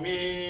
స్వామి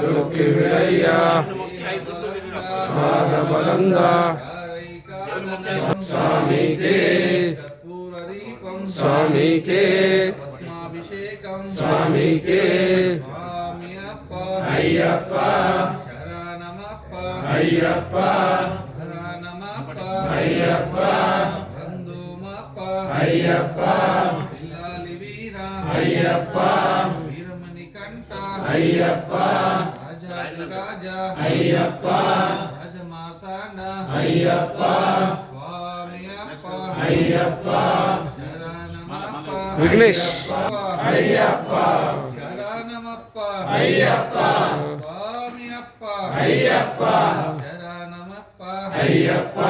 దుఃఖి విడయ్యా. పాదబలంగా స్వామికే. స్వామికే. స్వామికే. అయ్యప్ప. అయ్యప్ప. అయ్యప్ప. అయ్యప్ప. అయ్యప్ప. వీరమణి కంట అయ్యప్ప. అయ్యప్ప. రాజమాతాండ అయ్యప్ప. స్వామి అప్ప అయ్యప్ప. శరణమప్ప. విఘ్నేష్. అయ్యప్ప. శరణమప్ప. అయ్యప్ప. స్వామి అప్ప అయ్యప్ప. శరణమప్ప. అయ్యప్ప.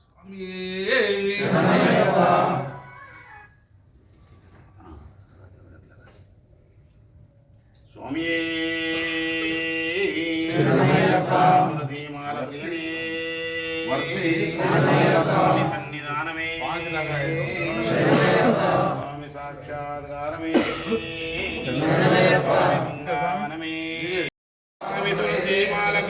స్వామియే. శరణమయ్యప్ప స్వామి సాక్షాత్కారమే. తులసి స్వామి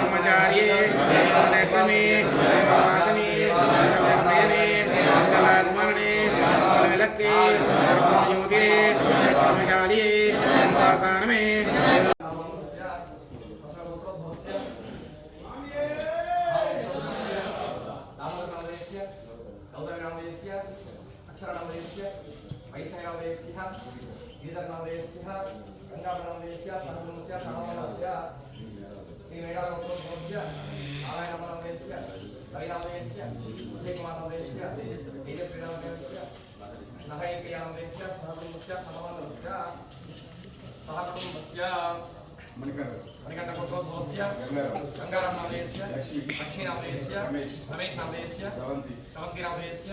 ब्रह्मचार्ये ब्रह्मनेत्रमे ब्रह्मवासने ब्रह्मप्रियने ब्रह्मलात्मरणे ब्रह्मविलक्ते ब्रह्मयोगे ब्रह्मशालिये ब्रह्मवासानमे अक्षरनामदेश्य वैश्यनामदेश्यः गीतनामदेश्यः गङ्गानामदेश्यः सर्वं వేదాలమోత్సవస్య నారాయణనామదేశ్య రవినామదేశ్య విజయకుమారనామదేశ్య తేజస్వీనామదేశ్య నహైకయామదేశ్య मणिकंडकोटोस्य गंगाराम नामलेस्य लक्ष्मी नामलेस्य रमेश नामलेस्य सवंती नामलेस्य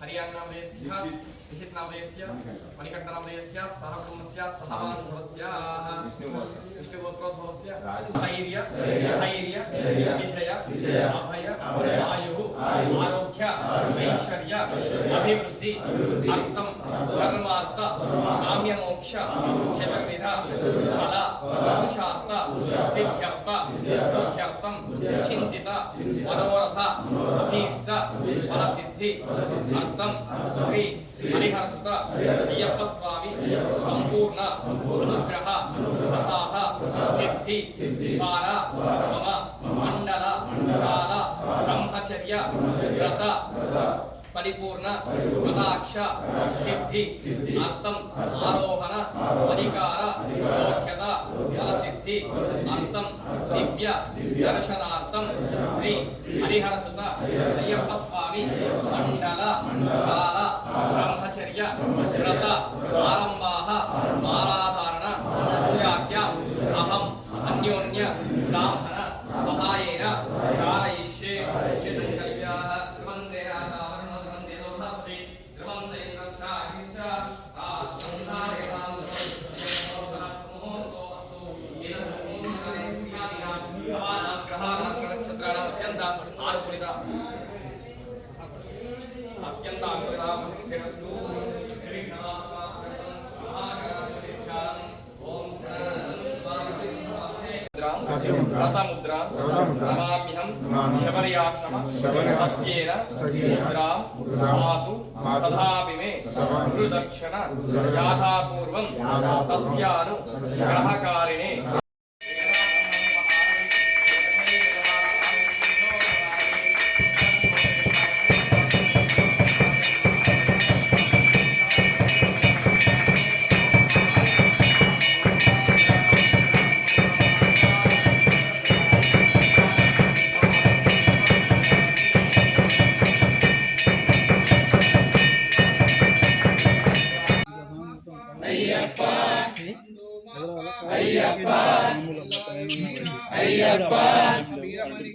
हरियाण नामलेस्य निशित नामलेस्य मणिकंड नामलेस्य सह ब्रह्मस्य सह बान्धवस्य विष्णुगोत्रोद्भवस्य धैर्य धैर्य विजय अभय आयुः आरोग्य ऐश्वर्य अभिवृद्धि अर्थम ధర్మార్థ కామ్య మోక్ష చతుర్విధ సిద్ధ్యర్థ ముఖ్యర్థం చింతిత మనోరథ అభీష్ట ఫలసిద్ధి అర్థం శ్రీ హరిహరసుత అయ్యప్ప స్వామి సంపూర్ణ అనుగ్రహ ప్రసాద సిద్ధి ద్వారా మమ మండల కాల బ్రహ్మచర్య వ్రత పరిపూర్ణ కటాక్ష సిద్ధి అర్థం ఆరోహణ అధికార యోగ్యత ఫలసిద్ధి అర్థం దివ్య దర్శనార్థం శ్రీ హరిహరసుత అయ్యప్ప స్వామి మండల కాల బ్రహ్మచర్య వ్రత ఆరంభాః నమామ్యహం శబర్యాశ్రమ సత్యేన ముద్రాం మాతు సదాపి మే గురుదక్షిణ యాథాపూర్వం తస్యాను. గ్రహకారిణే.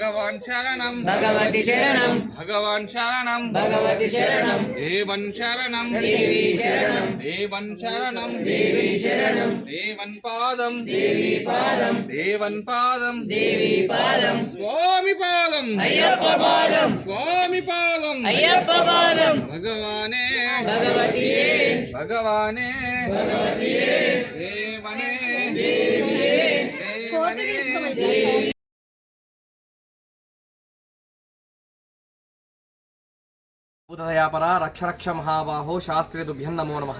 பகவான் சரணம். பகவதி சரணம். பகவான் சரணம். பகவதி சரணம். தேவன் சரணம். தேவி சரணம். தேவன் சரணம். தேவி சரணம். தேவன் பாதம். தேவி பாதம். தேவன் பாதம். தேவி பாதம். சுவாமி பாதம். ஐயப்ப பாதம். சுவாமி பாதம். ஐயப்ப பாதம். பகவானே. பகவதியே. பகவானே. பகவதியே. தேவனே. தேவியே. தேவனே. தேவியே భూతదయాపర రక్షరక్ష మహాబాహో శాస్త్రి తుభ్యం నమో నమ.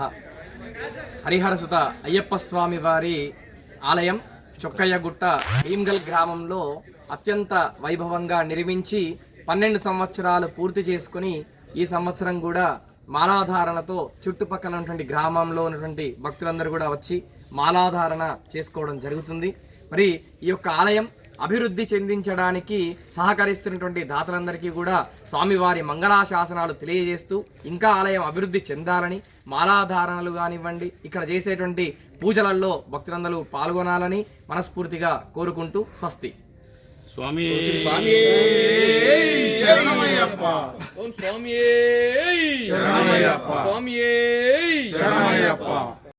హరిహరసుత అయ్యప్ప స్వామి వారి ఆలయం చొక్కయ్యగుట్ట భీమ్గల్ గ్రామంలో అత్యంత వైభవంగా నిర్మించి పన్నెండు సంవత్సరాలు పూర్తి చేసుకుని ఈ సంవత్సరం కూడా మాలాధారణతో చుట్టుపక్కల ఉన్నటువంటి గ్రామంలో ఉన్నటువంటి భక్తులందరూ కూడా వచ్చి మాలాధారణ చేసుకోవడం జరుగుతుంది. మరి ఈ యొక్క ఆలయం అభివృద్ధి చెందించడానికి సహకరిస్తున్నటువంటి దాతలందరికీ కూడా స్వామివారి మంగళాశాసనాలు తెలియజేస్తూ ఇంకా ఆలయం అభివృద్ధి చెందాలని మాలాధారణలు కానివ్వండి ఇక్కడ చేసేటువంటి పూజలలో భక్తులందరూ పాల్గొనాలని మనస్ఫూర్తిగా కోరుకుంటూ స్వస్తి. స్వామి. శరణమయ్యప్ప. ఓం స్వామి. శరణమయ్యప్ప. స్వామి. శరణమయ్యప్ప.